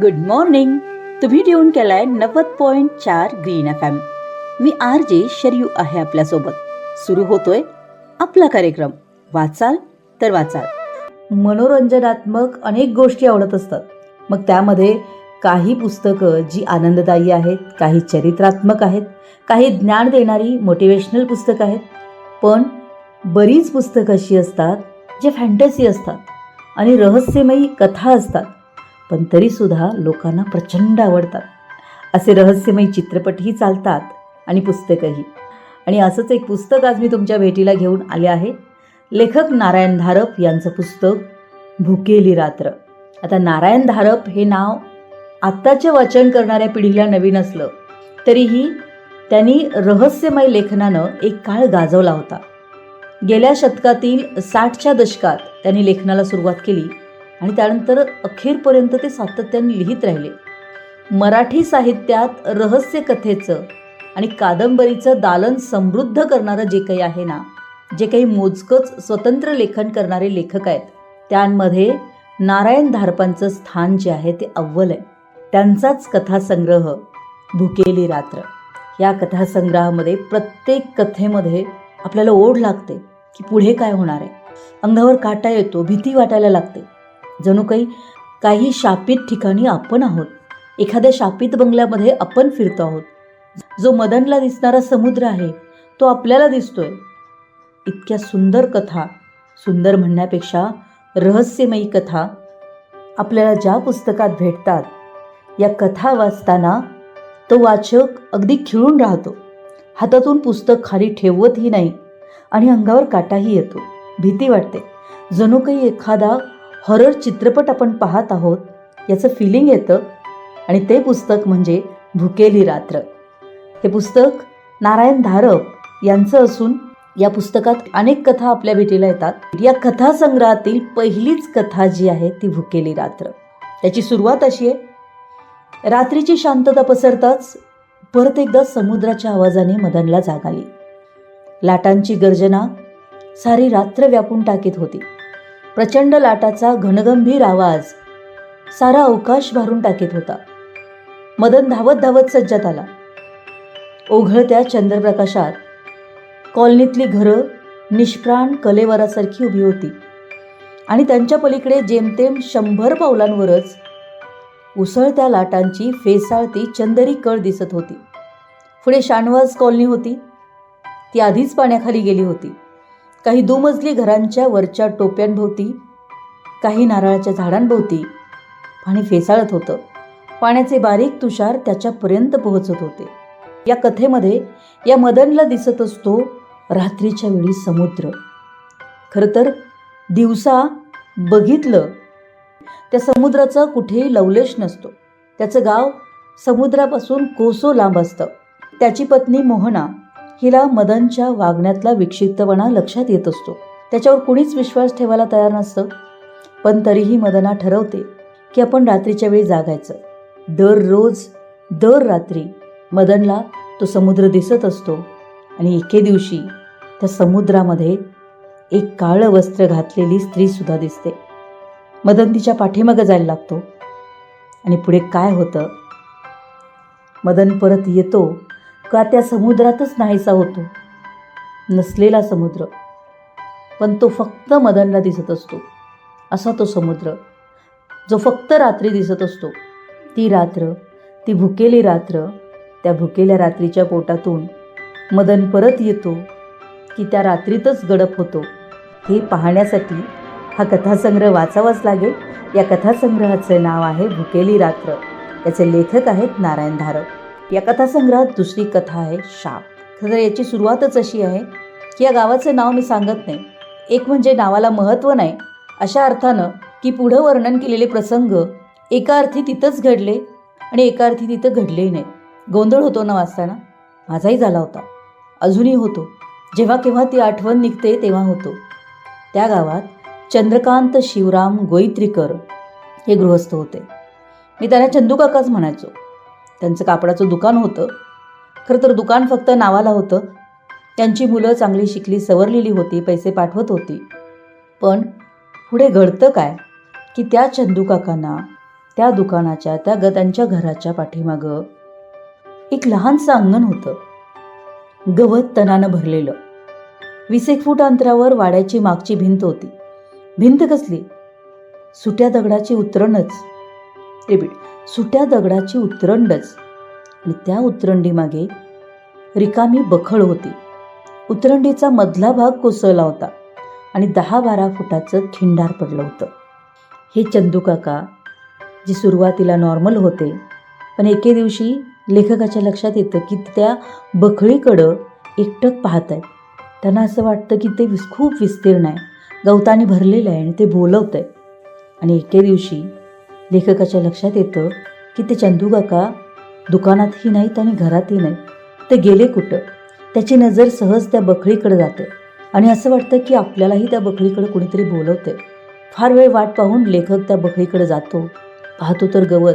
Good morning तुम्ही tune केलाय नव्वद पॉईंट चार ग्रीन एफ एम मी आर जे शर्यू आहे आपल्यासोबत सुरू होतोय आपला कार्यक्रम. वाचाल तर वाचाल. मनोरंजनात्मक अनेक गोष्टी आवडत असतात. मग त्यामध्ये काही पुस्तकं जी आनंददायी आहेत काही चरित्रात्मक आहेत काही ज्ञान देणारी मोटिवेशनल पुस्तकं आहेत. पण बरीच पुस्तकं अशी असतात जे फॅन्टसी असतात आणि रहस्यमयी कथा असतात. पण तरीसुद्धा लोकांना प्रचंड आवडतात. असे रहस्यमय चित्रपटही चालतात आणि पुस्तकही. आणि असंच एक पुस्तक आज मी तुमच्या भेटीला घेऊन आले आहे. लेखक नारायण धारप यांचं पुस्तक भुकेली रात्र. आता नारायण धारप हे नाव आत्ताचे वाचन करणाऱ्या पिढीला नवीन असलं तरीही त्यांनी रहस्यमय लेखनानं एक काळ गाजवला होता. गेल्या शतकातील साठच्या दशकात त्यांनी लेखनाला सुरुवात केली. आणि त्यानंतर अखेरपर्यंत ते सातत्याने लिहित राहिले. मराठी साहित्यात रहस्य कथेचं आणि कादंबरीचं दालन समृद्ध करणारं जे काही आहे ना जे काही मोजकंच स्वतंत्र लेखन करणारे लेखक आहेत त्यांमध्ये नारायण धारपांचं स्थान जे आहे ते अव्वल आहे. त्यांचाच कथासंग्रह भुकेली रात्र. या कथासंग्रहामध्ये प्रत्येक कथेमध्ये आपल्याला ओढ लागते की पुढे काय होणार आहे. अंगावर काटा येतो भीती वाटायला लागते. जणू काही काही शापित ठिकाणी आपण आहोत. एखाद्या शापित बंगल्यामध्ये आपण फिरतो आहोत. जो मदनला दिसणारा समुद्र आहे तो आपल्याला दिसतोय. इतक्या सुंदर कथा सुंदर म्हणण्यापेक्षा रहस्यमयी कथा आपल्याला ज्या पुस्तकात भेटतात या कथा वाचताना तो वाचक अगदी खिळून राहतो. हातातून पुस्तक खाली ठेवतही नाही आणि अंगावर काटाही येतो. भीती वाटते. जणू काही एखादा हॉरर चित्रपट आपण पाहत आहोत याचं फिलिंग येतं आणि ते पुस्तक म्हणजे भुकेली रात्र. हे पुस्तक नारायण धारप यांचं असून या पुस्तकात अनेक कथा आपल्या भेटीला येतात. या कथासंग्रहातील पहिलीच कथा जी आहे ती भुकेली रात्र. त्याची सुरुवात अशी आहे. रात्रीची शांतता पसरताच परत एकदा समुद्राच्या आवाजाने मदनला जाग आली. लाटांची गर्जना सारी रात्र व्यापून टाकीत होती. प्रचंड लाटाचा घनगंभीर आवाज सारा अवकाश भरून टाकीत होता. मदन धावत धावत सज्जात आला. ओघळत्या चंद्रप्रकाशात कॉलनीतली घरं निष्प्राण कलेवरासारखी उभी होती आणि त्यांच्या पलीकडे जेमतेम शंभर पावलांवरच उसळत्या लाटांची फेसाळती चंदरी कळ दिसत होती. पुढे शानवाज कॉलनी होती. ती आधीच पाण्याखाली गेली होती. काही दुमजली घरांच्या वरच्या टोप्यांभोवती काही नारळाच्या झाडांभोवती पाणी फेसाळत होतं. पाण्याचे बारीक तुषार त्याच्यापर्यंत पोहोचत होते. या कथेमध्ये या मदनला दिसत असतो रात्रीच्या वेळी समुद्र. खरं तर दिवसा बघितलं त्या समुद्राचा कुठेही लवलेश नसतो. त्याचं गाव समुद्रापासून कोसो लांब असतं. त्याची पत्नी मोहना हिला मदनच्या वागण्यातला विक्षिप्तपणा लक्षात येत असतो. त्याच्यावर कुणीच विश्वास ठेवायला तयार नसतं. पण तरीही मदना ठरवते की आपण रात्रीच्या वेळी जागायचं. दररोज दर रात्री मदनला तो समुद्र दिसत असतो आणि एके दिवशी त्या समुद्रामध्ये एक काळं वस्त्र घातलेली स्त्रीसुद्धा दिसते. मदन तिच्या पाठीमागं जायला लागतो. आणि पुढे काय होतं? मदन परत येतो का त्या समुद्रातच नाहीसा होतो? नसलेला समुद्र. पण तो फक्त मदनला दिसत असतो. असा तो समुद्र. जो फक्त रात्री दिसत असतो. ती रात्र ती भुकेली रात्र त्या भुकेल्या रात्रीच्या पोटातून मदन परत येतो की त्या रात्रीतच गडप होतो. हे पाहण्यासाठी हा कथासंग्रह वाचावाच लागेल. या कथासंग्रहाचं नाव आहे भुकेली रात्र. याचे लेखक आहेत नारायण धारक. या कथासंग्रहात दुसरी कथा आहे शाप. खरं याची सुरुवातच अशी आहे की या गावाचे नाव मी सांगत नाही. एक म्हणजे नावाला महत्त्व नाही अशा अर्थानं की पुढं वर्णन केलेले प्रसंग एका अर्थी तिथंच घडले आणि एका अर्थी तिथं घडलेही नाही. गोंधळ होतो ना वाचताना? माझाही झाला होता. अजूनही होतो. जेव्हा केव्हा ती आठवण निघते तेव्हा होतो. त्या गावात चंद्रकांत शिवराम गोईत्रीकर हे गृहस्थ होते. मी त्यांना चंदूकाकाच म्हणायचो. त्यांचं कापडाचं दुकान होतं. खरं तर दुकान फक्त नावाला होतं. त्यांची मुलं चांगली शिकली सवरलेली होती पैसे पाठवत होती. पण पुढे घडतं काय? की त्या चंदू काकांना त्या दुकानाच्या त्या ग त्यांच्या घराच्या पाठीमागं एक लहानसं अंगण होतं. गवत तणानं भरलेलं. वीस एक फूट अंतरावर वाड्याची मागची भिंत होती. भिंत कसली? सुट्या दगडाची उतरणच. रिपीट सुट्या दगडाची उतरंडच. आणि त्या उतरंडीमागे रिकामी बखळ होती. उतरंडीचा मधला भाग कोसळला होता आणि दहा बारा फुटाचं खिंडार पडलं होतं. हे चंदूकाका जे सुरुवातीला नॉर्मल होते पण एके दिवशी लेखकाच्या लक्षात येतं की त्या बखळीकडं एकटक पाहत आहेत त्यांना असं वाटतं की ते खूप विस्तीर्ण आहे गवताने भरलेलं आहे आणि ते बोलवतं आहे आणि एके दिवशी लेखकाच्या लक्षात येतं की ते चंदू काका दुकानातही नाहीत आणि घरातही नाही ते गेले कुठं? त्याची नजर सहज त्या बखळीकडे जाते. आणि असं वाटतं की आपल्यालाही त्या बखळीकडे कुणीतरी बोलवते फार वेळ वाट पाहून लेखक त्या बखळीकडे जातो. पाहतो तर गवत.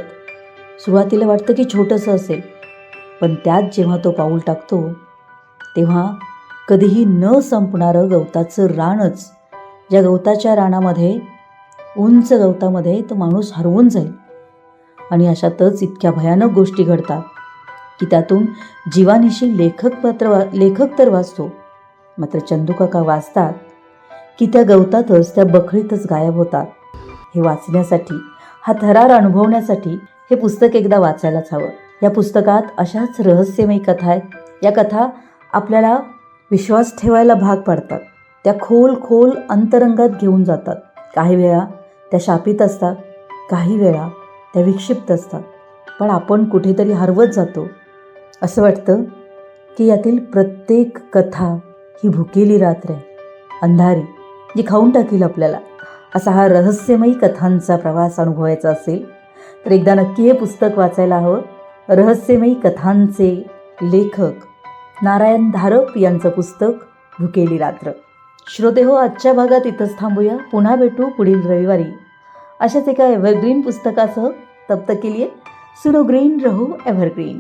सुरुवातीला वाटतं की छोटंसं असेल. पण त्यात जेव्हा तो पाऊल टाकतो तेव्हा कधीही न संपणारं गवताचं रानच ज्या गवताच्या रानामध्ये उंच गवतामध्ये तो माणूस हरवून जाईल. आणि अशातच इतक्या भयानक गोष्टी घडतात की त्यातून जीवानिशी लेखक पत्र वा लेखक तर वाचतो. मात्र चंदूकाका वाचतात की त्या गवतातच त्या बखळीतच गायब होतात. हे वाचण्यासाठी हा थरार अनुभवण्यासाठी हे पुस्तक एकदा वाचायलाच हवं. या पुस्तकात अशाच रहस्यमयी कथा आहेत. या कथा आपल्याला विश्वास ठेवायला भाग पाडतात. त्या खोल खोल अंतरंगात घेऊन जातात. काही वेळा त्या शापित असतात काही वेळा त्या विक्षिप्त असतात. पण आपण कुठेतरी हरवत जातो. असं वाटतं की यातील प्रत्येक कथा ही भुकेली रात्र आहे अंधारी जी खाऊन टाकील आपल्याला. असा हा रहस्यमयी कथांचा प्रवास अनुभवायचा असेल तर एकदा नक्की हे पुस्तक वाचायला हवं. रहस्यमयी कथांचे लेखक नारायण धारप यांचं पुस्तक भुकेली रात्र. श्रोते हो आजच्या भागात इथंच थांबूया. पुन्हा भेटू पुढील रविवारी. अशाच एका एव्हरग्रीन पुस्तकासह तब तक के लिए सुनो ग्रीन रहो एव्हरग्रीन